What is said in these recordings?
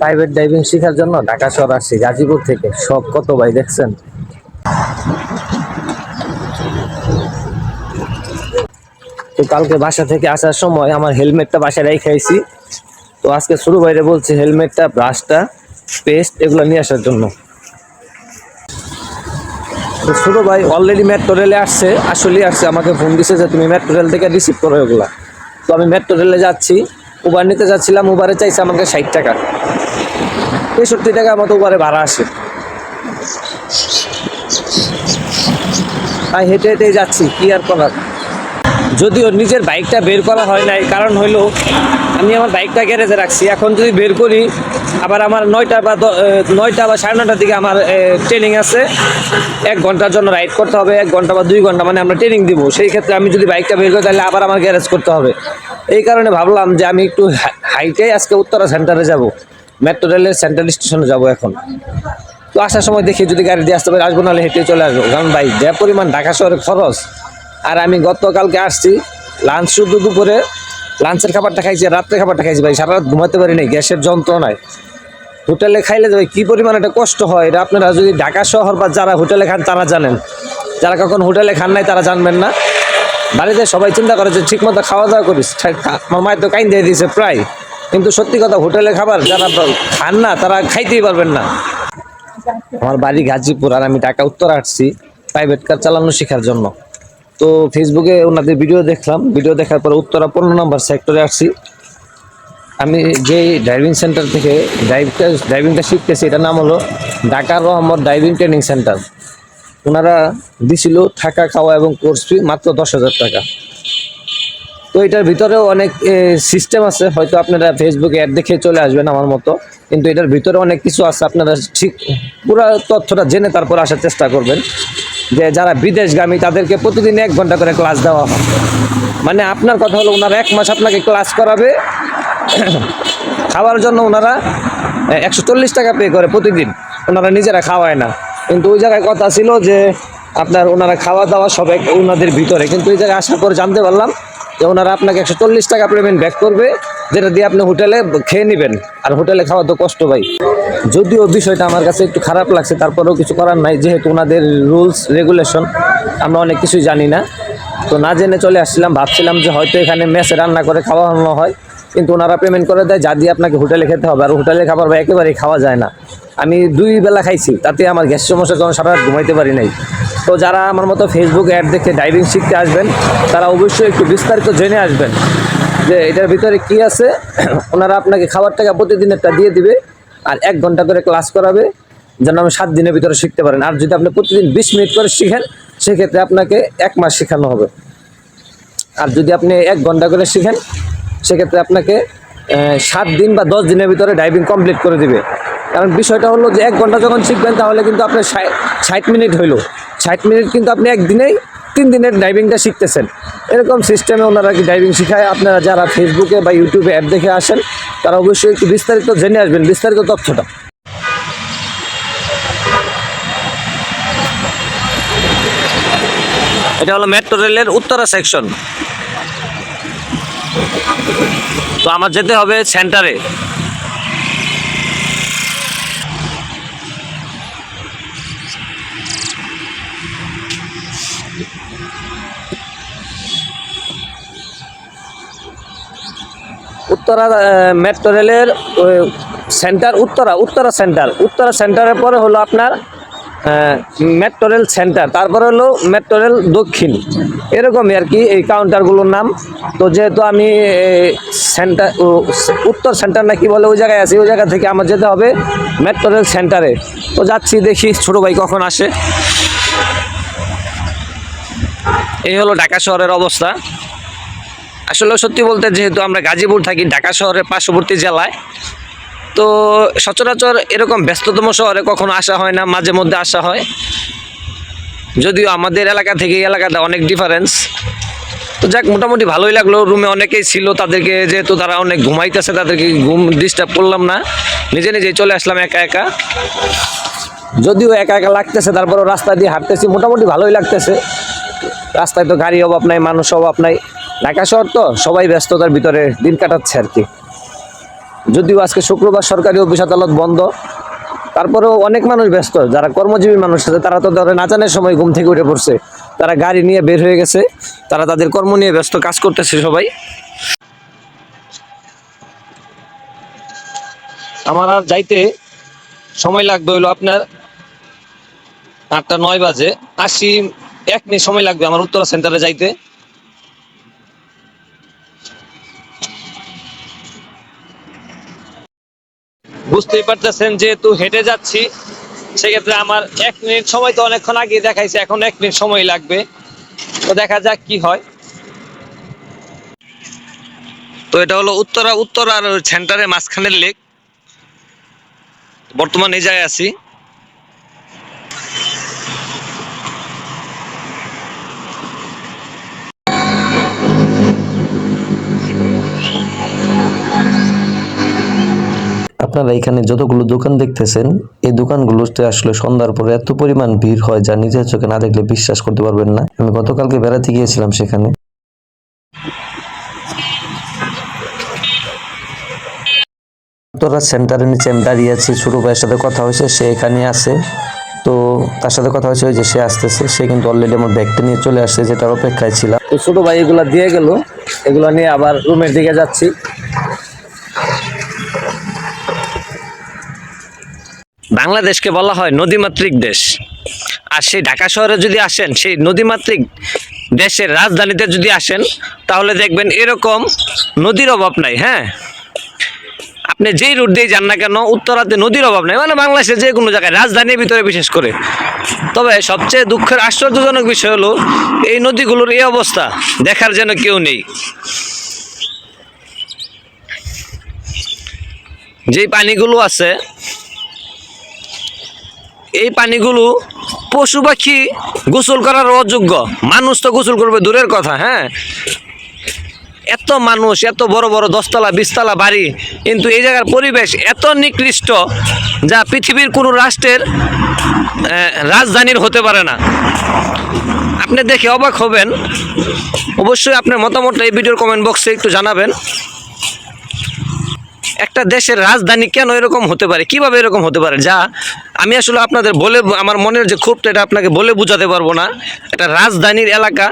Private driving শেখার জন্য ঢাকা শহর আসছি গাজীপুর থেকে। সব কত ভাই, দেখছেন? তো কালকে বাসা থেকে আসার সময় আমার হেলমেটটা বাসায় রেখেছি তো আজকে শুরু বাইরে বলছে হেলমেটটা ব্রাশটা পেস্ট এগুলো নিয়ে আসার জন্য। তো শুরু ভাই অলরেডি মেট্রো রেলে আসছে, আসলেই আসছে। আমাকে ফোন দিছে যে, তুমি মেট্রো রেল থেকে রিসিভ করো এগুলা। তো আমি মেট্রো রেলে যাচ্ছি। উবার নিতে যাচ্ছিলাম উবারে চাইছে আমাকে ষাট টাকা। তেষট্টি টাকা মতো উবারে ভাড়া আসে। তাই হেঁটে হেঁটেই যাচ্ছি, কি আর করার? যদিও নিজের বাইকটা বের করা হয় নাই, কারণ হইল আমি আমার বাইকটা গ্যারেজে রাখছি। এখন যদি বের করি, আবার আমার নয়টা বা নয়টা বা সাড়ে নটার দিকে আমার ট্রেনিং আছে। এক ঘণ্টার জন্য রাইড করতে হবে, এক ঘণ্টা বা দুই ঘণ্টা মানে আমরা ট্রেনিং দিব। সেই ক্ষেত্রে আমি যদি বাইকটা বের করি, তাহলে আবার আমার গ্যারেজ করতে হবে। এই কারণে ভাবলাম যে আমি একটু হাইটে আজকে উত্তরা সেন্টারে যাব। মেট্রো রেলের সেন্ট্রাল স্টেশনে যাব এখন। তো আসার সময় দেখি যদি গাড়ি দিয়ে আসতে পারি, আসব নাহলে হেঁটে চলে আসব। কারণ বাইক যে পরিমাণ ঢাকা শহরে খরচ। আর আমি গতকালকে আসছি লাঞ্চ শুধু দুপুরে। লাঞ্চের খাবারটা খাইছি আর রাত্রে খাবারটা খাইছি ভাই। সারা রাত ঘুমাতে পারি নাই, গ্যাসের যন্ত্রণায় হোটেলে খাইলে ভাই কী পরিমাণ একটা কষ্ট হয়, এটা আপনারা যদি ঢাকা শহর বা যারা হোটেলে খান তারা জানেন। যারা কখন হোটেলে খান নাই তারা জানবেন না। বাড়িতে সবাই চিন্তা করে যে ঠিক মতো খাওয়া দাওয়া করিস আমার মায়ের তো কাইন দিয়ে দিয়েছে প্রায়। কিন্তু সত্যি কথা, হোটেলে খাবার যারা খান না, তারা খাইতেই পারবেন না। আমার বাড়ি গাজীপুর আর আমি ঢাকা উত্তর আসছি প্রাইভেট কার চালানো শেখার জন্য। তো ফেসবুকে ওনাদের ভিডিও দেখলাম। ভিডিও দেখার পর উত্তরা পনেরো নম্বর সেক্টরে আসছি। আমি যে ড্রাইভিং সেন্টার থেকে ড্রাইভটা ড্রাইভিংটা শিখতেছি এটার নাম হলো ঢাকা রহমত ড্রাইভিং ট্রেনিং সেন্টার ওনারা দিছিল থাকা, খাওয়া এবং কোর্স ফি মাত্র দশ হাজার টাকা। তো এটার ভিতরেও অনেক সিস্টেম আছে। হয়তো আপনারা ফেসবুকে অ্যাড দেখে চলে আসবেন আমার মতো। কিন্তু এটার ভিতরে অনেক কিছু আছে। আপনারা ঠিক পুরো তথ্যটা জেনে তারপর আসার চেষ্টা করবেন। যে যারা বিদেশগামী, তাদেরকে প্রতিদিন এক ঘণ্টা করে ক্লাস দেওয়া হয়। মানে আপনার কথা হলো ওনারা এক মাস আপনাকে ক্লাস করাবে, খাওয়ার জন্য ওনারা একশো চল্লিশ টাকা পে করে প্রতিদিন। ওনারা নিজেরা খাওয়ায় না। কিন্তু ওই জায়গায় কথা ছিল যে, আপনার ওনারা খাওয়া দাওয়া সব ওনাদের ভিতরে। কিন্তু ওই জায়গায় আসার পর জানতে পারলাম যে ওনারা আপনাকে একশো চল্লিশ টাকা পেমেন্ট ব্যাক করবে। যেটা দিয়ে আপনি হোটেলে খেয়ে নেবেন। আর হোটেলে খাওয়া তো কষ্ট ভাই। যদিও বিষয়টা আমার কাছে একটু খারাপ লাগছে, তারপরেও কিছু করার নাই। যেহেতু ওনাদের রুলস, রেগুলেশন, আমরা অনেক কিছুই জানি না। তো না জেনে চলে আসছিলাম, ভাবছিলাম যে হয়তো এখানে মেসে রান্না করে খাওয়ানো হয়। কিন্তু ওনারা পেমেন্ট করে দেয়, যা দিয়ে আপনাকে হোটেলে খেতে হবে। আর হোটেলে খাবার বা একেবারেই খাওয়া যায় না। আমি দুই বেলা খাইছি, তাতে আমার গ্যাস সমস্যার জন্য সারা ঘুমাইতে পারি নাই। তো যারা আমার মতো ফেসবুক অ্যাড দেখে ড্রাইভিং শিখতে আসবেন, তারা অবশ্যই একটু বিস্তারিত জেনে আসবেন। যে এটার ভিতরে কি আছে, ওনারা আপনাকে খাবার টাকা প্রতিদিনেরটা দিয়ে দিবে আর এক ঘণ্টা করে ক্লাস করাবে, যেন আমি সাত দিনের ভিতরে শিখতে পারেন। আর যদি আপনি প্রতিদিন বিশ মিনিট করে শিখেন, সেক্ষেত্রে আপনাকে এক মাস শেখানো হবে। আর যদি আপনি এক ঘণ্টা করে শিখেন, সেক্ষেত্রে আপনাকে সাত দিন বা দশ দিনের ভিতরে ড্রাইভিং কমপ্লিট করে দিবে। কারণ বিষয়টা হলো যে এক ঘণ্টা যখন শিখবেন, তাহলে কিন্তু আপনার ষাট- মিনিট হইল। ষাট মিনিট কিন্তু আপনি একদিনেই তিন দিনের ড্রাইভিংটা শিখতেছেন। এরকম সিস্টেমে ওনারা কি ড্রাইভিং শেখায়? আপনারা যারা ফেসবুকে বা ইউটিউবে অ্যাপ দেখে আসেন, তারা অবশ্যই একটু বিস্তারিত জেনে আসবেন, বিস্তারিত তথ্যটা। এটা হলো মেট্রো রেলের উত্তরা সেকশন তো আমার যেতে হবে সেন্টারে। উত্তরা মেট্রো রেলের সেন্টার উত্তরা উত্তরা সেন্টার উত্তরা সেন্টারের পরে হলো আপনার মেট্রো রেল সেন্টার, তারপরে হলো মেট্রো রেল দক্ষিণ। এরকমই আর কি এই কাউন্টারগুলোর নাম। তো যেহেতু আমি সেন্টার উত্তর সেন্টার না কি বলে, ওই জায়গায় আছি, ওই জায়গা থেকে আমার যেতে হবে মেট্রো রেল সেন্টারে। তো যাচ্ছি, দেখি ছোটো ভাই কখন আসে। এই হলো ঢাকা শহরের অবস্থা। আসলে সত্যি বলতে যেহেতু আমরা গাজীপুর থাকি, ঢাকা শহরের পার্শ্ববর্তী জেলায় তো সচরাচর এরকম ব্যস্ততম শহরে কখনো আসা হয় না, মাঝে মধ্যে আসা হয়। যদিও আমাদের এলাকা থেকে এই এলাকাটা অনেক ডিফারেন্স তো যাক, মোটামুটি ভালোই লাগল। রুমে অনেকেই ছিল, তাদেরকে যেহেতু তারা অনেক ঘুমাইতেছে, তাদেরকে ঘুম ডিস্টার্ব করলাম না। নিজে নিজেই চলে আসলাম একা একা। যদিও একা একা লাগতেছে, তারপরও রাস্তা দিয়ে হাঁটতেছি, মোটামুটি ভালোই লাগতেছে। রাস্তায় তো গাড়ি অভাব নাই, মানুষ অভাব নাই। ঢাকা শহর তো সবাই ব্যস্ততার ভিতরে দিন কাটাচ্ছে আর কি। যদিও আজকে শুক্রবার সরকারি অফিস আদালত বন্ধ, তারপরেও অনেক মানুষ ব্যস্ত, যারা কর্মজীবী মানুষ আছে, তারা তো ধরে নাচানের সময় ঘুম থেকে উঠে পড়ছে, তারা গাড়ি নিয়ে বের হয়ে গেছে, তারা তাদের কর্ম নিয়ে ব্যস্ত, কাজ করতেছে সবাই। আমার আর যাইতে সময় লাগবে হলো আপনার আটটা নয় বাজে আশি এক মিনিট সময় লাগবে আমার উত্তরা সেন্টারে যাইতে। বুঝতেই পারতেছেন যেহেতু হেঁটে যাচ্ছি, সেক্ষেত্রে আমার এক মিনিট সময় তো অনেকক্ষণ আগে দেখাইছে, এখন এক মিনিট সময় লাগবে। তো দেখা যাক কি হয়। তো এটা হলো উত্তরা উত্তরা আর সেন্টারের মাঝখানের লেক। বর্তমানে এই জায়গায় আছি। আপনারা এখানে যতগুলো দোকান দেখতেছেন, এই দোকানগুলোতে আসলে সন্ধ্যার পরে এত পরিমাণ ভিড় হয় যা নিজের চোখে না দেখলে বিশ্বাস করতে পারবেন না। আমি গতকালকে বেড়াতে গিয়েছিলাম সেখানে। উত্তরা সেন্টারের নিচে আমি দাঁড়িয়ে আছি, ছোট ভাইয়ের সাথে কথা হয়েছে, সে এখানে আছে। তো তার সাথে কথা হয়েছে ওই যে সে আসতেছে, সে কিন্তু অলরেডি আমার ব্যাগটা নিয়ে চলে আসছে, যেটার অপেক্ষায় ছিলাম। তো ছোট ভাই এগুলা দিয়ে গেল, এগুলা নিয়ে আবার রুমের দিকে যাচ্ছি। বাংলাদেশকে বলা হয় নদীমাতৃক দেশ। আর সেই ঢাকা শহরে যদি আসেন, সেই নদীমাতৃক দেশের রাজধানীতে যদি আসেন, তাহলে দেখবেন এরকম নদীর অভাব নাই হ্যাঁ? আপনি যেই রুট দিয়ে যান না কেন, উত্তরাতে নদীর অভাব নাই মানে বাংলাদেশের যে কোনো জায়গায়, রাজধানীর ভিতরে বিশেষ করে। তবে সবচেয়ে দুঃখের, আশ্চর্যজনক বিষয় হলো, এই নদীগুলোর এই অবস্থা, দেখার যেন কেউ নেই। যেই পানিগুলো আছে এই পানিগুলো পশু পাখি গোসল করার অযোগ্য। মানুষ তো গোসল করবে, দূরের কথা হ্যাঁ? এত মানুষ, এত বড় বড় দশতলা, বিশতলা বাড়ি, কিন্তু এই জায়গার পরিবেশ এত নিকৃষ্ট যা পৃথিবীর কোনো রাষ্ট্রের রাজধানীর হতে পারে না। আপনি দেখে অবাক হবেন। অবশ্যই আপনার মতামতটা এই ভিডিওর কমেন্ট বক্সে একটু জানাবেন। একটা দেশের রাজধানী কেন এরকম হতে পারে? কীভাবে এরকম হতে পারে? যা, আমি আসলে আপনাদের বলে আমার মনের যে ক্ষোভটা, এটা আপনাকে বলে বোঝাতে পারব না। একটা রাজধানীর এলাকা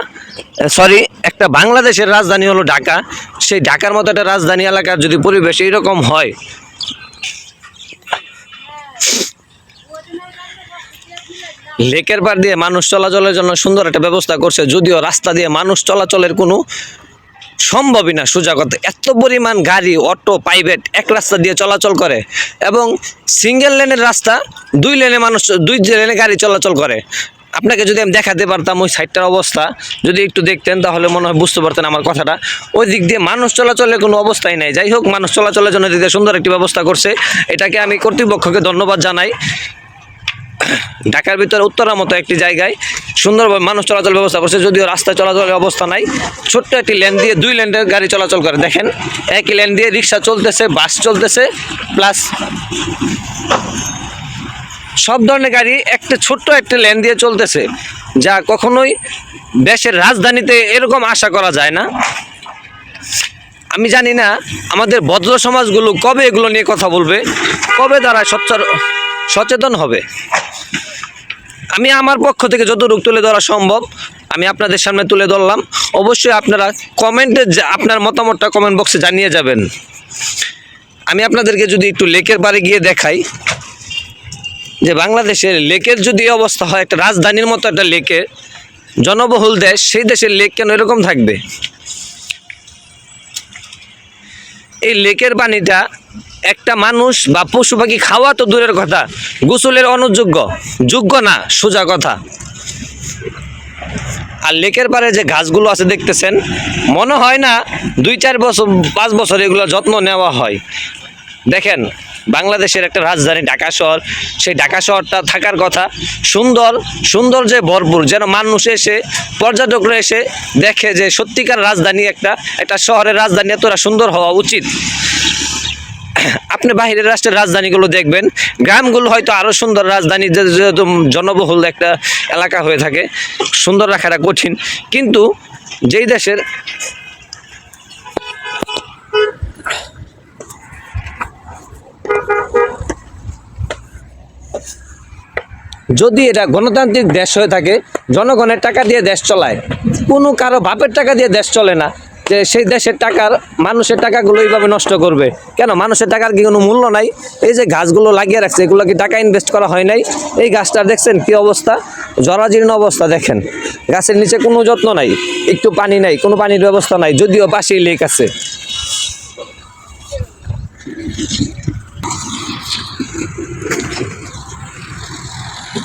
সরি একটা বাংলাদেশের রাজধানী হলো ঢাকা। সেই ঢাকার মতো একটা রাজধানী এলাকার যদি পরিবেশ এইরকম হয়, লেকের পার দিয়ে মানুষ চলাচলের জন্য সুন্দর একটা ব্যবস্থা করছে, যদিও রাস্তা দিয়ে মানুষ চলাচলের কোনো সম্ভবই না সোজা কথা এত পরিমাণ গাড়ি, অটো প্রাইভেট এক রাস্তা দিয়ে চলাচল করে এবং সিঙ্গেল লেনের রাস্তা, দুই লেনে মানুষ, দুই লেনে গাড়ি চলাচল করে। আপনাকে যদি আমি দেখাতে পারতাম ওই সাইডটার অবস্থা, যদি একটু দেখতেন তাহলে মনে হয় বুঝতে পারতেন আমার কথাটা। ওই দিক দিয়ে মানুষ চলাচলের কোনো অবস্থাই নাই। যাই হোক, মানুষ চলাচলের জন্য সুন্দর একটি ব্যবস্থা করছে। এটাকে আমি কর্তৃপক্ষকে ধন্যবাদ জানাই। ঢাকার ভিতরে উত্তরার মতো একটি জায়গায় সুন্দরভাবে মানুষ চলাচল ব্যবস্থা করছে, যদিও রাস্তায় চলাচলের অবস্থা নাই। ছোট্ট একটি লেন দিয়ে দুই লেনের গাড়ি চলাচল করে, দেখেন। একই লেন দিয়ে রিক্সা চলতেছে, বাস চলতেছে প্লাস সব ধরনের গাড়ি একটা ছোট্ট একটা লেন দিয়ে চলতেছে, যা কখনোই দেশের রাজধানীতে এরকম আশা করা যায় না। আমি জানি না আমাদের ভদ্র সমাজগুলো কবে এগুলো নিয়ে কথা বলবে, কবে তারা সচ্চর সচেতন হবে। আমি আমার পক্ষ থেকে যতটুকু তুলে ধরা সম্ভব, আমি আপনাদের সামনে তুলে ধরলাম। অবশ্যই আপনারা কমেন্টে আপনার মতামতটা কমেন্ট বক্সে জানিয়ে যাবেন। আমি আপনাদেরকে যদি একটু লেকের বাড়ি গিয়ে দেখাই, যে বাংলাদেশের লেকের যদি অবস্থা হয়, একটা রাজধানীর মতো একটা লেকের জনবহুল দেশ, সেই দেশের লেক কেন এরকম থাকবে? এই লেকের পানিটা একটা মানুষ বা পশু পাখি খাওয়া তো দূরের কথা, গোসলের অনুযোগ্য, যোগ্য না, সোজা কথা। আর লেকের পারে যে ঘাসগুলো আছে দেখতেছেন, মনে হয় না দুই চার বছর, পাঁচ বছর এগুলো যত্ন নেওয়া হয়। দেখেন বাংলাদেশের একটা রাজধানী ঢাকা শহর। সেই ঢাকা শহরটা থাকার কথা সুন্দর সুন্দর যে ভরপুর, যেন মানুষ এসে, পর্যটকরা এসে দেখে যে সত্যিকার রাজধানী একটা একটা শহরের রাজধানী এতটা সুন্দর হওয়া উচিত। আপনি বাহিরের রাষ্ট্রের রাজধানীগুলো দেখবেন, গ্রামগুলো হয়তো আরও সুন্দর রাজধানী যেহেতু জনবহুল একটা এলাকা হয়ে থাকে। সুন্দর রাখাটা কঠিন। কিন্তু যেই দেশের যদি এটা গণতান্ত্রিক দেশ হয়ে থাকে, জনগণের টাকা দিয়ে দেশ চলায়, কোনো কারও বাপের টাকা দিয়ে দেশ চলে না, যে সেই দেশের টাকার, মানুষের টাকাগুলো এইভাবে নষ্ট করবে। কেন? মানুষের টাকার কি কোনো মূল্য নাই? এই যে গাছগুলো লাগিয়ে রাখছে, এগুলো কি টাকা ইনভেস্ট করা হয় নাই? এই গাছটা দেখছেন কি অবস্থা? জরাজীর্ণ অবস্থা দেখেন। গাছের নিচে কোনো যত্ন নাই, একটু পানি নাই, কোনো পানির ব্যবস্থা নাই, যদিও পাশেই লেক আছে।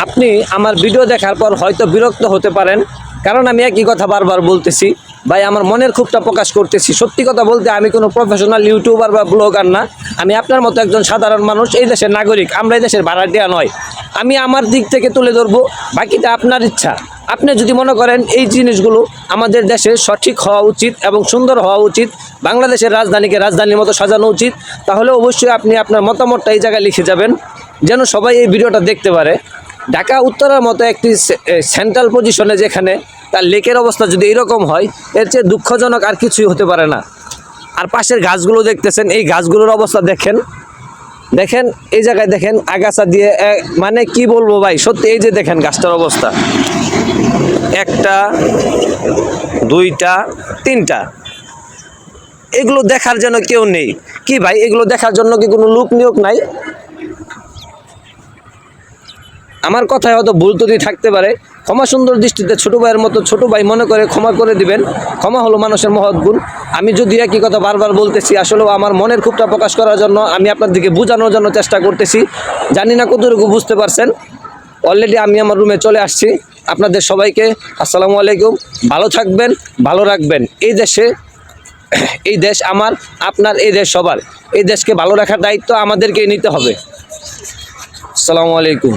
আপনি আমার ভিডিও দেখার পর হয়তো বিরক্ত হতে পারেন, কারণ আমি একই কথা বারবার বলতেছি। ভাই, আমার মনের ক্ষোভটা প্রকাশ করতেছি। সত্যি কথা বলতে আমি কোনো প্রফেশনাল ইউটিউবার বা ব্লগার না। আমি আপনার মতো একজন সাধারণ মানুষ, এই দেশের নাগরিক। আমরা এই দেশের ভাড়াটিয়া নয়। আমি আমার দিক থেকে তুলে ধরবো, বাকিটা আপনার ইচ্ছা। আপনি যদি মনে করেন এই জিনিসগুলো আমাদের দেশে সঠিক হওয়া উচিত এবং সুন্দর হওয়া উচিত, বাংলাদেশের রাজধানীকে রাজধানীর মতো সাজানো উচিত, তাহলে অবশ্যই আপনি আপনার মতামতটা এই জায়গায় লিখে যাবেন, যেন সবাই এই ভিডিওটা দেখতে পারে। ঢাকা উত্তরের মতো একটি সেন্ট্রাল পজিশনে যেখানে তার লেকের অবস্থা যদি এরকম হয়, এর চেয়ে দুঃখজনক আর কিছুই হতে পারে না। আর পাশের গাছগুলো দেখতেছেন, এই গাছগুলোর অবস্থা দেখেন। দেখেন, এই জায়গায় দেখেন আগাছা দিয়ে মানে কি বলব ভাই, সত্যি এই যে দেখেন গাছটার অবস্থা। একটা, দুইটা, তিনটা। এগুলো দেখার জন্য কেউ নেই। কি ভাই, এগুলো দেখার জন্য কি কোনো লোক নিয়োগ নাই? আমার কথায় হয়তো ভুল ত্রুটি থাকতে পারে। ক্ষমা সুন্দর দৃষ্টিতে ছোটো ভাইয়ের মতো ছোটো ভাই মনে করে ক্ষমা করে দিবেন। ক্ষমা হলো মানুষের মহৎ গুণ। আমি যদি একই কথা বারবার বলতেছি, আসলেও আমার মনের ক্ষোভটা প্রকাশ করার জন্য আমি আপনাদেরকে বোঝানোর জন্য চেষ্টা করতেছি। জানি না কতটুকু বুঝতে পারছেন। অলরেডি আমি আমার রুমে চলে আসছি। আপনাদের সবাইকে আসসালামু আলাইকুম। ভালো থাকবেন, ভালো রাখবেন। এই দেশে, এই দেশ আমার, আপনার, এই দেশ সবার। এই দেশকে ভালো রাখার দায়িত্ব আমাদেরকেই নিতে হবে। আসসালামু আলাইকুম।